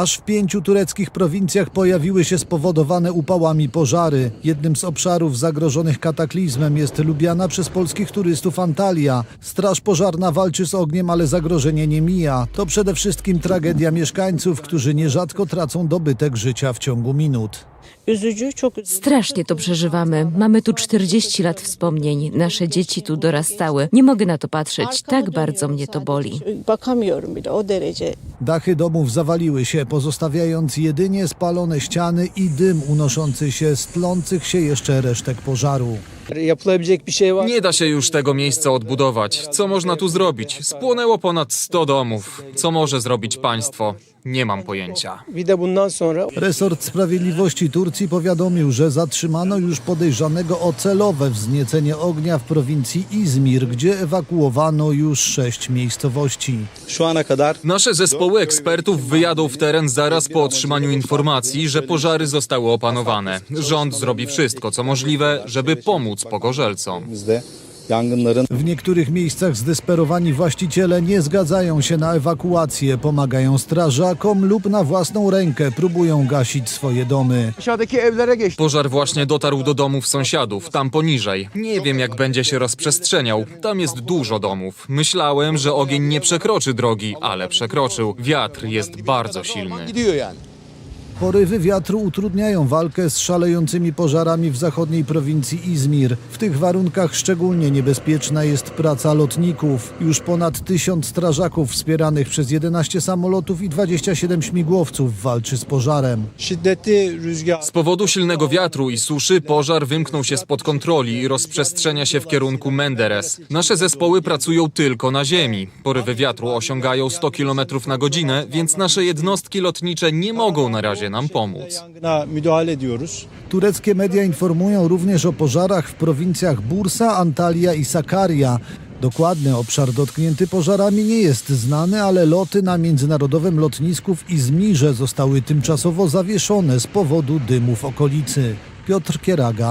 Aż w pięciu tureckich prowincjach pojawiły się spowodowane upałami pożary. Jednym z obszarów zagrożonych kataklizmem jest lubiana przez polskich turystów Antalya. Straż pożarna walczy z ogniem, ale zagrożenie nie mija. To przede wszystkim tragedia mieszkańców, którzy nierzadko tracą dobytek życia w ciągu minut. Strasznie to przeżywamy. Mamy tu 40 lat wspomnień. Nasze dzieci tu dorastały. Nie mogę na to patrzeć. Tak bardzo mnie to boli. Dachy domów zawaliły się, pozostawiając jedynie spalone ściany i dym unoszący się z tlących się jeszcze resztek pożaru. Yapılabilecek bir şey var. Nie da się już tego miejsca odbudować. Co można tu zrobić? Spłonęło ponad 100 domów. Co może zrobić państwo? Nie mam pojęcia. Bir de bundan sonra Resort Sprawiedliwości Turcji powiadomił, że zatrzymano już podejrzanego o celowe wzniecenie ognia w prowincji Izmir, gdzie ewakuowano już sześć miejscowości. Şu ana kadar Nasze zespoły ekspertów wyjadą w teren zaraz po otrzymaniu informacji, że pożary zostały opanowane. Rząd zrobi wszystko, co możliwe, żeby pomóc pogorzelcom. bizde yangınların W niektórych miejscach zdesperowani właściciele nie zgadzają się na ewakuację, pomagają strażakom lub na własną rękę próbują gasić swoje domy. Pożar właśnie dotarł do domów sąsiadów, tam poniżej. Nie wiem, jak będzie się rozprzestrzeniał. Tam jest dużo domów. Myślałem, że ogień nie przekroczy drogi, ale przekroczył. Wiatr jest bardzo silny. Porywy wiatru utrudniają walkę z szalejącymi pożarami w zachodniej prowincji Izmir. W tych warunkach szczególnie niebezpieczna jest praca lotników. Już ponad tysiąc strażaków wspieranych przez 11 samolotów i 27 śmigłowców walczy z pożarem. Z powodu silnego wiatru i suszy pożar wymknął się spod kontroli i rozprzestrzenia się w kierunku Menderes. Nasze zespoły pracują tylko na ziemi. Porywy wiatru osiągają 100 km na godzinę, więc nasze jednostki lotnicze nie mogą na razie nam pomóc. Tureckie media informują również o pożarach w prowincjach Bursa, Antalya i Sakarya. Dokładny obszar dotknięty pożarami nie jest znany, ale loty na międzynarodowym lotnisku w Izmirze zostały tymczasowo zawieszone z powodu dymu w okolicy. Piotr Kieraga.